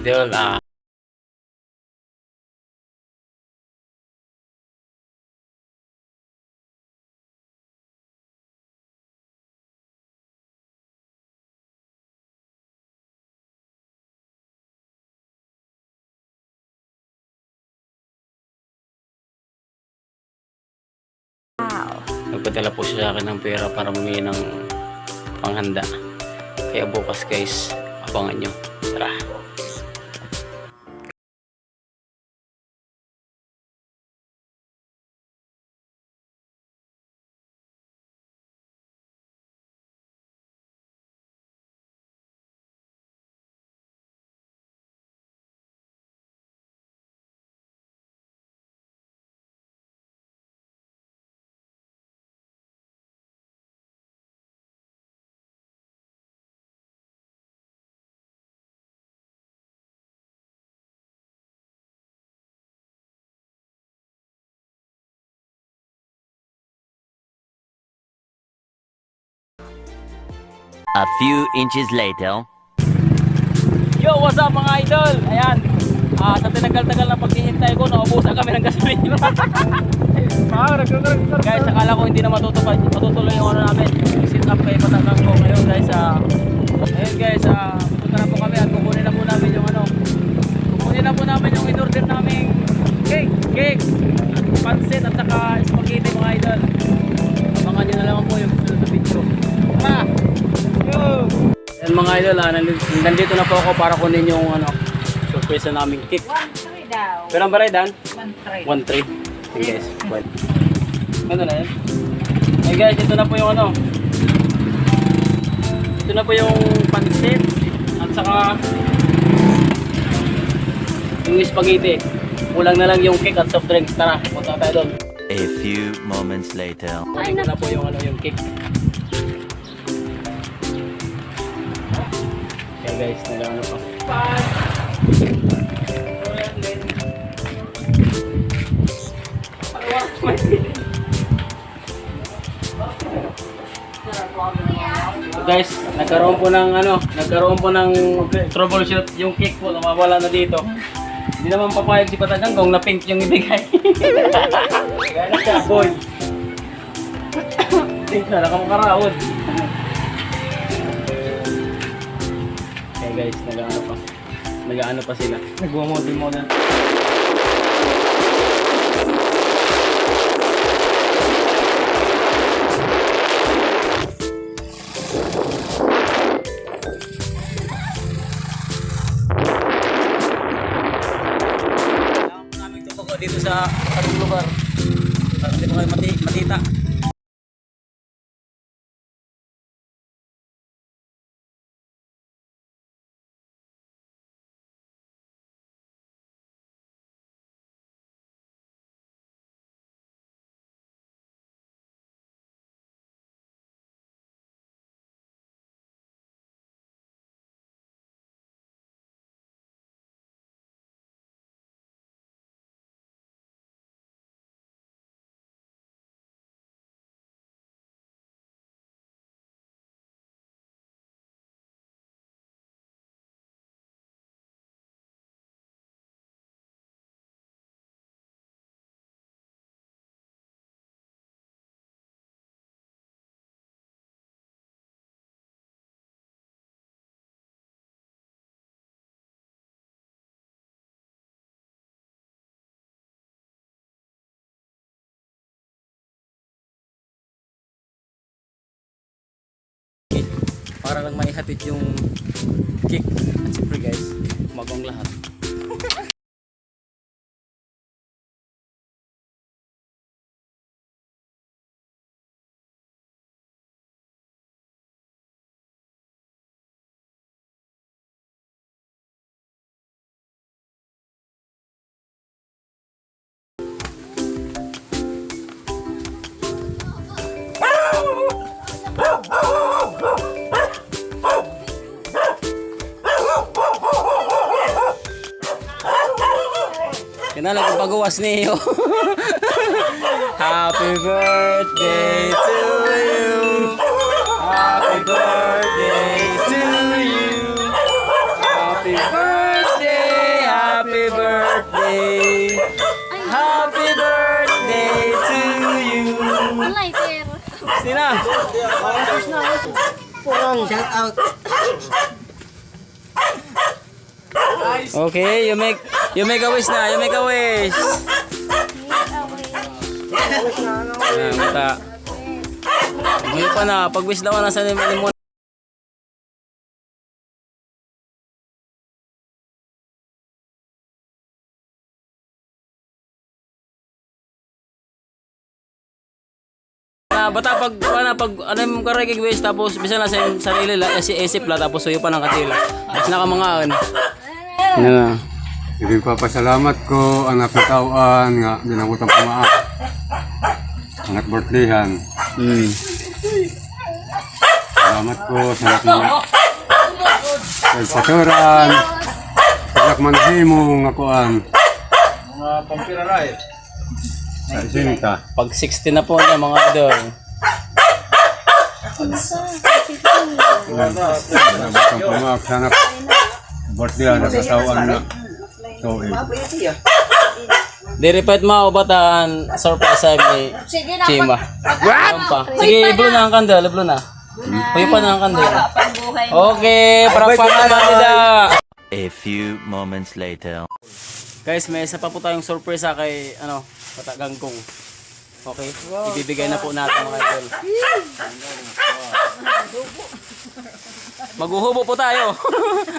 idol. Ah, nagpadala po siya sa akin ng pera para bumili ng panghanda. Kaya bukas guys, abangan nyo. Tara. A few inches later. Yo, what's up mga idol? Ayan. Ah, sa tinagal-tagal na paghihintay ko, naubusan kami ng gasolina. guys, akala ko hindi na matutupad, matutuloy yung ano namin. Sit up kay Patatang ko ngayon guys. Ah, ayun guys, ah, pupunta na po kami at kukunin na po namin yung ano. Kukunin na po namin yung in-order naming cake, cake, pansit at saka spaghetti mga idol. Abangan nyo na lang po yung susunod na video. Tara! Yan mga idol, ah, nandito, na po ako para kunin yung ano, surprise na naming cake. One three daw. Pero ang baray dan? One three. 1-3. Hey guys, well. Ano na yan? Hey guys, ito na po yung ano. Ito na po yung pansit at saka yung spaghetti. Kulang na lang yung cake at soft drinks. Tara, punta tayo doon. A few moments later. Kunin ko na po yung ano yung cake. Guys, nag-ano pa. So guys, nagkaroon po ng ano, nagkaroon po ng troubleshoot yung cake po, nawawala na dito. Hindi naman papayag si Patagang kung na-pink yung ibigay. Na siya, boy. Pink na, nakamakaraod. Guys, nag-ano pa. Nag-ano pa sila. Nagwa-model-model. Kailangan para lang maihatid yung cake at siyempre guys magong lahat Kanala ko pagawas niyo. Happy birthday to you. Happy birthday to you. Happy birthday, happy birthday. Happy birthday to you. Sina? Purong. Shout out. Okay, you make you make a wish na, you make a wish. Ayan, mata. May pa na, pag wish daw na sa limon. Na bata pag ano pag ano yung karigig wish tapos bisa na sa sarili la si isip la tapos suyo pa ng katila. Tapos nakamangaon. Ano na. Hindi papasalamat ko ang napitawan nga binangutang pumaa. Ang birthdayhan. Hmm. Salamat ko sa aking pagsaturan. Sa manhimo nga kuan. Mga pampiraray. Sa isinta. Pag 60 na po niya mga idol. Binangutang pumaa. Sana birthday na katawan na. So, eh. Di repeat mo bataan surprise ni Sige na. Chima. What? pa. Sige, iblo na ang kandel, iblo na. Puyo pa na ang kandel. Okay, para pa nila. A few moments later. Guys, may isa pa po tayong surprise sa kay ano, Patagangkong. Okay, ibibigay na po natin mga idol. Maghuhubo po tayo.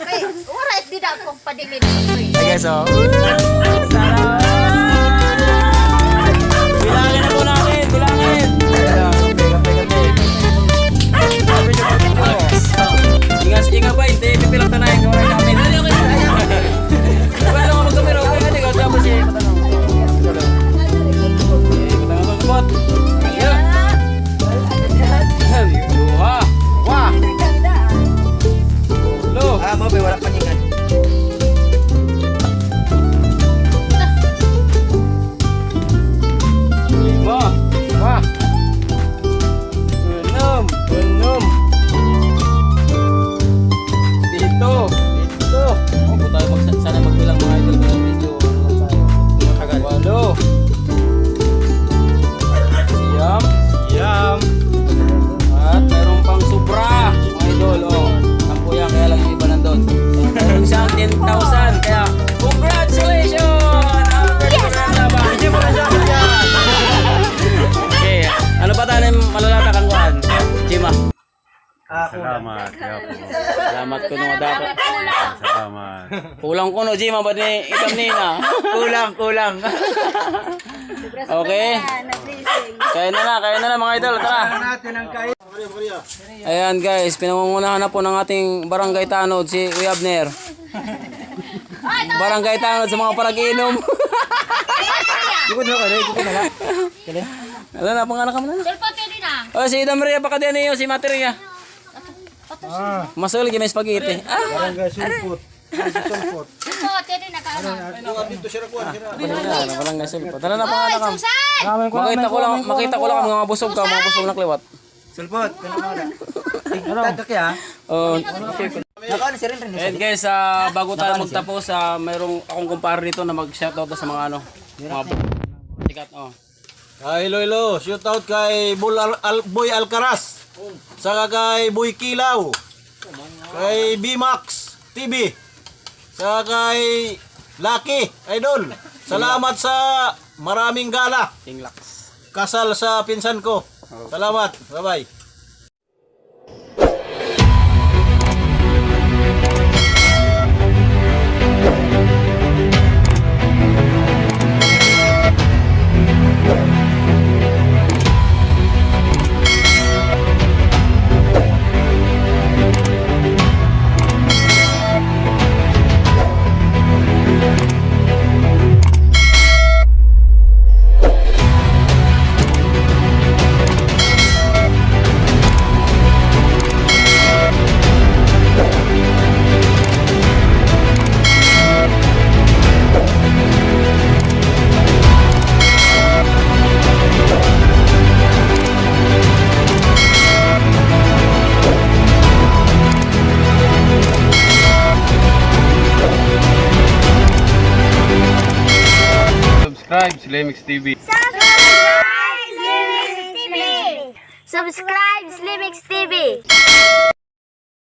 Ay, oras di na akong padilin. Okay, so. Bilangin na po natin, bilangin. Ingas, ingat ba? Hindi, pipilang tanay. Kaway namin. Wala Salamat ko nung dapat. Salamat. Kulang ko no, Chima, ba't ni ikam nina? Kulang, kulang. Okay? Kaya na na, kaya na na mga idol, tara. Natin ang kain. Ayan guys, pinangungunahan na po ng ating barangay tanod si Abner. Barangay tanod sa mga paraginom. Ikot na kare, ikot na lang. Ano na, pangalan ka mo na. Ka din ah. Oh, si Ida Maria, baka din niyo, si Materia. Masul, may spaghetti. Ah, Cellphone ka din ah. Kaano? wala, walang gasil po. Tala na pangalan ka. Susan! Makita ko lang, makita ko lang ang mga busog ka, mga busog na kliwat. Sulpot, na. Ano? Oh, si rin rin. And guys, ah, bago tayo magtapos, ah, mayroong akong kumpare dito na mag-shoutout sa mga ano, mga sikat, oh. Ah, hello, hello. Shout out kay Bull Al- Al- Boy Alcaraz. Saka kay Boy Kilaw. Kay B-Max TV. Saka kay Lucky Idol. Salamat sa maraming gala. Kasal sa pinsan ko. Salamat. Bye-bye. Subscribe, Slemix TV. Subscribe Slimix TV.